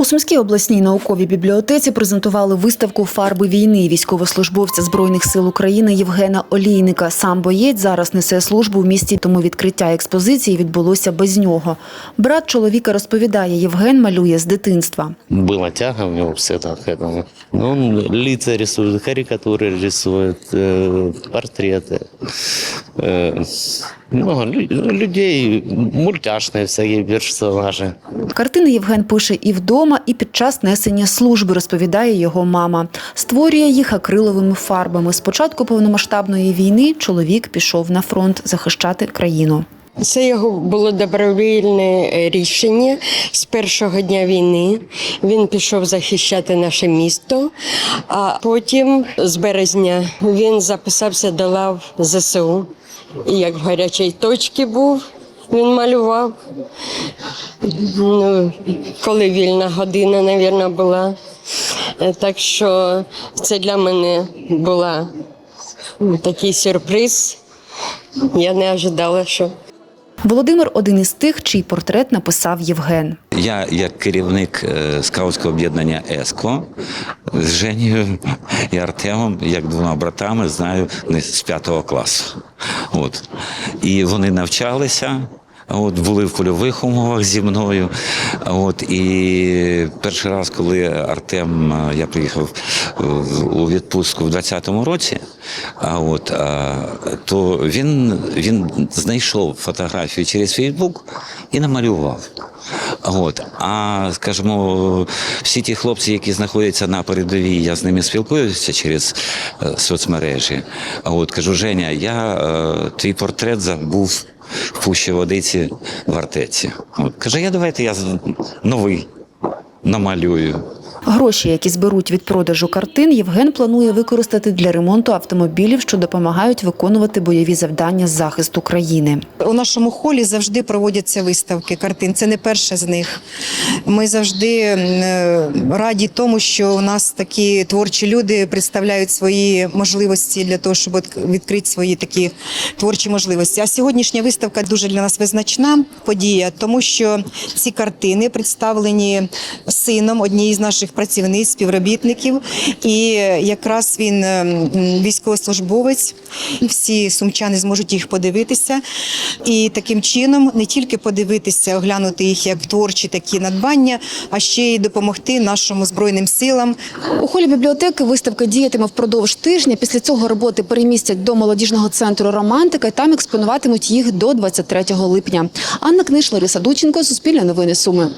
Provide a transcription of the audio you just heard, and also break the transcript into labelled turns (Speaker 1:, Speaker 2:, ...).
Speaker 1: У Сумській обласній науковій бібліотеці презентували виставку фарби війни військовослужбовця збройних сил України Євгена Олійника. Сам боєць зараз несе службу в місті, тому відкриття експозиції відбулося без нього. Брат чоловіка розповідає, Євген малює з дитинства.
Speaker 2: Была тяга у него всегда к этому. Ну, Он лица рисует, карикатуры рисует, э, портреты. Э, много лю- людей, мультяшные всякие персонажи.
Speaker 1: Картини Євген пише і вдома, і під час несення служби, розповідає його мама. Створює їх акриловими фарбами. З початку повномасштабної війни чоловік пішов на фронт захищати країну.
Speaker 3: Це його було добровільне е, рішення з першого дня війни. Він пішов захищати наше місто, а потім з березня він записався до лав ЗСУ. І як в гарячій точці був, він малював. Ну, коли вільна година, мабуть, була. Е, Так що це для мене була ну, такий сюрприз. Я не ожидала, що
Speaker 1: Володимир один із тих, чий портрет написав Євген.
Speaker 4: Я, як керівник е, скаутського об'єднання ЕСКО, з Женією і Артемом, як двома братами, знаю з п'ятого класу. От. І вони навчалися. От були в польових умовах зі мною. От і перший раз, коли Артем, е, я приїхав е, у відпустку в 20-му році, а от а, то він, він знайшов фотографію через Фейсбук і намалював. От. А скажімо, всі ті хлопці, які знаходяться на передовій, я з ними спілкуюся через е, соцмережі. От кажу, Женя, я е, твій портрет забув в пущі водиці в артеці. От. Каже, я давайте я новий намалюю.
Speaker 1: Гроші, які зберуть від продажу картин, Євген планує використати для ремонту автомобілів, що допомагають виконувати бойові завдання з захисту країни.
Speaker 5: У нашому холі завжди проводяться виставки картин. Це не перша з них. Ми завжди е, раді тому, що у нас такі творчі люди представляють свої можливості для того, щоб відкрити свої такі творчі можливості. А сьогоднішня виставка дуже для нас визначна подія, тому що ці картини представлені сином однієї з наших працівниць, співробітників. І якраз він е, військовослужбовець. Всі сумчани зможуть їх подивитися. І таким чином не тільки подивитися, оглянути їх як творчі такі надбання, а ще й допомогти нашому збройним силам
Speaker 6: У холі бібліотеки виставка діятиме впродовж тижня. Після цього роботи перемістять до молодіжного центру Романтика і там експонуватимуть їх до 23 липня. Анна Книш, Лариса Дученко, Суспільне новини Суми.